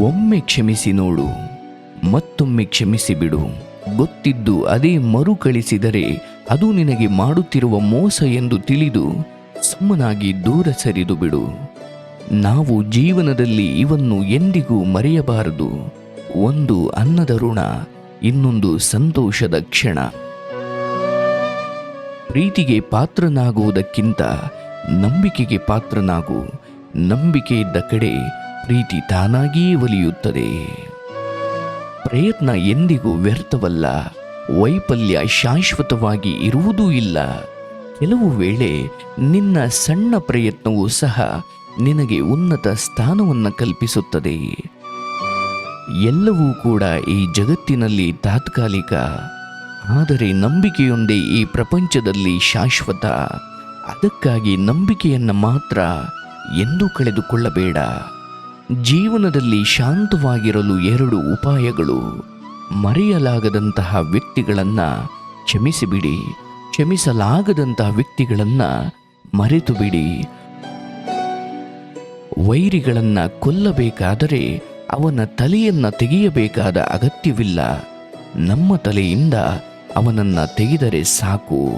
ಒಮ್ಮೆ ಕ್ಷಮಿಸಿ ನೋಡು, ಮತ್ತೊಮ್ಮೆ ಕ್ಷಮಿಸಿ ಬಿಡು. ಗೊತ್ತಿದ್ದು ಅದೇ ಮರುಕಳಿಸಿದರೆ ಅದು ನಿನಗೆ ಮಾಡುತ್ತಿರುವ ಮೋಸ ಎಂದು ತಿಳಿದು ಸುಮ್ಮನಾಗಿ ದೂರ ಸರಿದು ಬಿಡು. ನಾವು ಜೀವನದಲ್ಲಿ ಇವನ್ನು ಎಂದಿಗೂ ಮರೆಯಬಾರದು. ಒಂದು ಅನ್ನದ ಋಣ, ಇನ್ನೊಂದು ಸಂತೋಷದ ಕ್ಷಣ. ಪ್ರೀತಿಗೆ ಪಾತ್ರನಾಗುವುದಕ್ಕಿಂತ ನಂಬಿಕೆಗೆ ಪಾತ್ರನಾಗು. ನಂಬಿಕೆ ಇದ್ದ ಕಡೆ ಪ್ರೀತಿ ತಾನಾಗಿಯೇ ಒಲಿಯುತ್ತದೆ. ಪ್ರಯತ್ನ ಎಂದಿಗೂ ವ್ಯರ್ಥವಲ್ಲ. ವೈಫಲ್ಯ ಶಾಶ್ವತವಾಗಿ ಇರುವುದೂ ಇಲ್ಲ. ಕೆಲವು ವೇಳೆ ನಿನ್ನ ಸಣ್ಣ ಪ್ರಯತ್ನವೂ ಸಹ ನಿನಗೆ ಉನ್ನತ ಸ್ಥಾನವನ್ನು ಕಲ್ಪಿಸುತ್ತದೆ. ಎಲ್ಲವೂ ಕೂಡ ಈ ಜಗತ್ತಿನಲ್ಲಿ ತಾತ್ಕಾಲಿಕ. ಆದರೆ ನಂಬಿಕೆಯೊಂದೇ ಈ ಪ್ರಪಂಚದಲ್ಲಿ ಶಾಶ್ವತ. ಅದಕ್ಕಾಗಿ ನಂಬಿಕೆಯನ್ನು ಮಾತ್ರ ಎಂದೂ ಕಳೆದುಕೊಳ್ಳಬೇಡ. ಜೀವನದಲ್ಲಿ ಶಾಂತವಾಗಿರಲು ಎರಡು ಉಪಾಯಗಳು. ಮರೆಯಲಾಗದಂತಹ ವ್ಯಕ್ತಿಗಳನ್ನು ಕ್ಷಮಿಸಿಬಿಡಿ. ಕ್ಷಮಿಸಲಾಗದಂತಹ ವ್ಯಕ್ತಿಗಳನ್ನು ಮರೆತು ಬಿಡಿ ವೈರಿಗಳನ್ನು ಕೊಲ್ಲಬೇಕಾದರೆ ಅವನ ತಲೆಯನ್ನು ತೆಗೆಯಬೇಕಾದ ಅಗತ್ಯವಿಲ್ಲ. ನಮ್ಮ ತಲೆಯಿಂದ ಅವನನ್ನು ತೆಗೆದರೆ ಸಾಕು.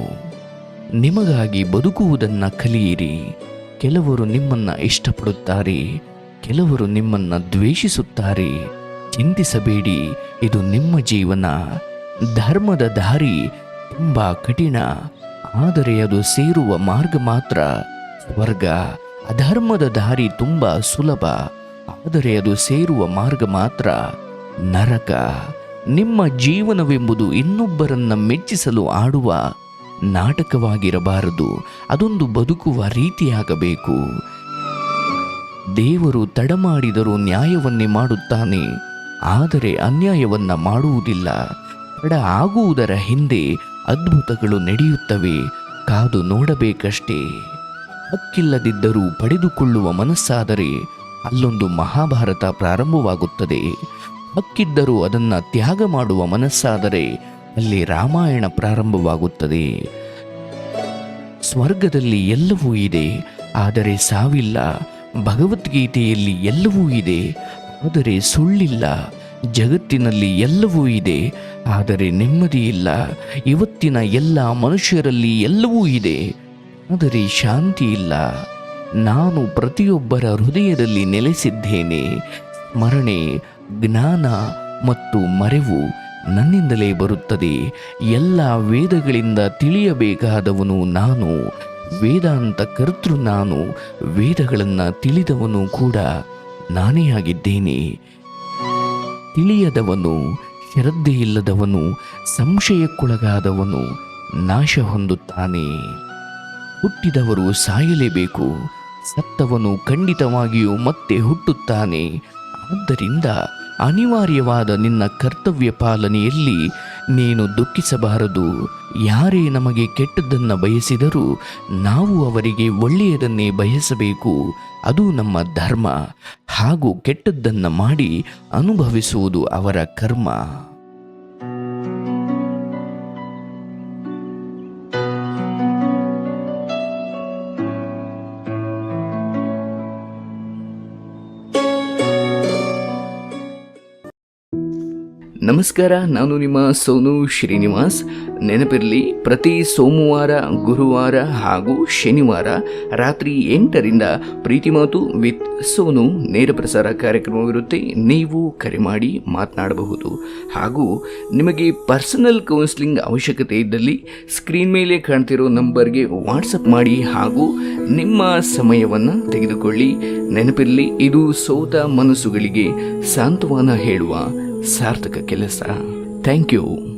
ನಿಮಗಾಗಿ ಬದುಕುವುದನ್ನು ಕಲಿಯಿರಿ. ಕೆಲವರು ನಿಮ್ಮನ್ನು ಇಷ್ಟಪಡುತ್ತಾರೆ. ಕೆಲವರು ನಿಮ್ಮನ್ನು ದ್ವೇಷಿಸುತ್ತಾರೆ. ಚಿಂತಿಸಬೇಡಿ, ಇದು ನಿಮ್ಮ ಜೀವನ. ಧರ್ಮದ ದಾರಿ ತುಂಬ ಕಠಿಣ. ಆದರೆ ಅದು ಸೇರುವ ಮಾರ್ಗ ಮಾತ್ರ. ಸ್ವರ್ಗ, ಅಧರ್ಮದ ದಾರಿ ತುಂಬ ಸುಲಭ. ಆದರೆ ಅದು ಸೇರುವ ಮಾರ್ಗ ಮಾತ್ರ. ನರಕ, ನಿಮ್ಮ ಜೀವನವೆಂಬುದು ಇನ್ನೊಬ್ಬರನ್ನು ಮೆಚ್ಚಿಸಲು ಆಡುವ ನಾಟಕವಾಗಿರಬಾರದು. ಅದೊಂದು ಬದುಕುವ ರೀತಿಯಾಗಬೇಕು. ದೇವರು ತಡಮಾಡಿದರೂ ನ್ಯಾಯವನ್ನೇ ಮಾಡುತ್ತಾನೆ, ಆದರೆ ಅನ್ಯಾಯವನ್ನ ಮಾಡುವುದಿಲ್ಲ. ತಡ ಆಗುವುದರ ಹಿಂದೆ ಅದ್ಭುತಗಳು ನಡೆಯುತ್ತವೆ, ಕಾದು ನೋಡಬೇಕಷ್ಟೇ. ಹಕ್ಕಿಲ್ಲದಿದ್ದರೂ ಪಡೆದುಕೊಳ್ಳುವ ಮನಸ್ಸಾದರೆ ಅಲ್ಲೊಂದು ಮಹಾಭಾರತ ಪ್ರಾರಂಭವಾಗುತ್ತದೆ. ಹಕ್ಕಿದ್ದರೂ ಅದನ್ನು ತ್ಯಾಗ ಮಾಡುವ ಮನಸ್ಸಾದರೆ ಅಲ್ಲಿ ರಾಮಾಯಣ ಪ್ರಾರಂಭವಾಗುತ್ತದೆ. ಸ್ವರ್ಗದಲ್ಲಿ ಎಲ್ಲವೂ ಇದೆ, ಆದರೆ ಸಾವಿಲ್ಲ. ಭಗವದ್ಗೀತೆಯಲ್ಲಿ ಎಲ್ಲವೂ ಇದೆ, ಆದರೆ ಸುಳ್ಳಿಲ್ಲ. ಜಗತ್ತಿನಲ್ಲಿ ಎಲ್ಲವೂ ಇದೆ, ಆದರೆ ನೆಮ್ಮದಿ ಇಲ್ಲ. ಇವತ್ತಿನ ಎಲ್ಲ ಮನುಷ್ಯರಲ್ಲಿ ಎಲ್ಲವೂ ಇದೆ, ಆದರೆ ಶಾಂತಿ ಇಲ್ಲ. ನಾನು ಪ್ರತಿಯೊಬ್ಬರ ಹೃದಯದಲ್ಲಿ ನೆಲೆಸಿದ್ದೇನೆ. ಸ್ಮರಣೆ, ಜ್ಞಾನ ಮತ್ತು ಮರೆವು ನನ್ನಿಂದಲೇ ಬರುತ್ತದೆ. ಎಲ್ಲ ವೇದಗಳಿಂದ ತಿಳಿಯಬೇಕಾದವನು ನಾನು. ವೇದಾಂತ ಕರ್ತೃ ನಾನು, ವೇದಗಳನ್ನು ತಿಳಿದವನು ಕೂಡ ನಾನೇ ಆಗಿದ್ದೇನೆ. ತಿಳಿಯದವನು, ಶ್ರದ್ಧೆಯಿಲ್ಲದವನು, ಸಂಶಯಕ್ಕೊಳಗಾದವನು ನಾಶ ಹೊಂದುತ್ತಾನೆ. ಹುಟ್ಟಿದವರು ಸಾಯಲೇಬೇಕು, ಸತ್ತವನು ಖಂಡಿತವಾಗಿಯೂ ಮತ್ತೆ ಹುಟ್ಟುತ್ತಾನೆ. ಆದ್ದರಿಂದ ಅನಿವಾರ್ಯವಾದ ನಿನ್ನ ಕರ್ತವ್ಯ ಪಾಲನೆಯಲ್ಲಿ ನೀನು ದುಃಖಿಸಬಾರದು. ಯಾರೇ ನಮಗೆ ಕೆಟ್ಟದ್ದನ್ನು ಬಯಸಿದರೂ ನಾವು ಅವರಿಗೆ ಒಳ್ಳೆಯದನ್ನೇ ಬಯಸಬೇಕು. ಅದು ನಮ್ಮ ಧರ್ಮ. ಹಾಗೂ ಕೆಟ್ಟದ್ದನ್ನು ಮಾಡಿ ಅನುಭವಿಸುವುದು ಅವರ ಕರ್ಮ. ನಮಸ್ಕಾರ, ನಾನು ನಿಮ್ಮ ಸೋನು ಶ್ರೀನಿವಾಸ್. ನೆನಪಿರಲಿ, ಪ್ರತಿ ಸೋಮವಾರ, ಗುರುವಾರ ಹಾಗೂ ಶನಿವಾರ ರಾತ್ರಿ ಎಂಟರಿಂದ ಪ್ರೀತಿ ಮಾತು ವಿತ್ ಸೋನು ನೇರ ಪ್ರಸಾರ ಕಾರ್ಯಕ್ರಮವಿರುತ್ತೆ. ನೀವು ಕರೆ ಮಾಡಿ ಮಾತನಾಡಬಹುದು. ಹಾಗೂ ನಿಮಗೆ ಪರ್ಸನಲ್ ಕೌನ್ಸಿಲಿಂಗ್ ಅವಶ್ಯಕತೆ ಇದ್ದಲ್ಲಿ ಸ್ಕ್ರೀನ್ ಮೇಲೆ ಕಾಣ್ತಿರೋ ನಂಬರ್ಗೆ ವಾಟ್ಸಪ್ ಮಾಡಿ ಹಾಗೂ ನಿಮ್ಮ ಸಮಯವನ್ನು ತೆಗೆದುಕೊಳ್ಳಿ. ನೆನಪಿರಲಿ, ಇದು ಸೋತ ಮನಸ್ಸುಗಳಿಗೆ ಸಾಂತ್ವನ ಹೇಳುವ ಸಾರ್ಥಕ ಕೆಲಸ. Thank you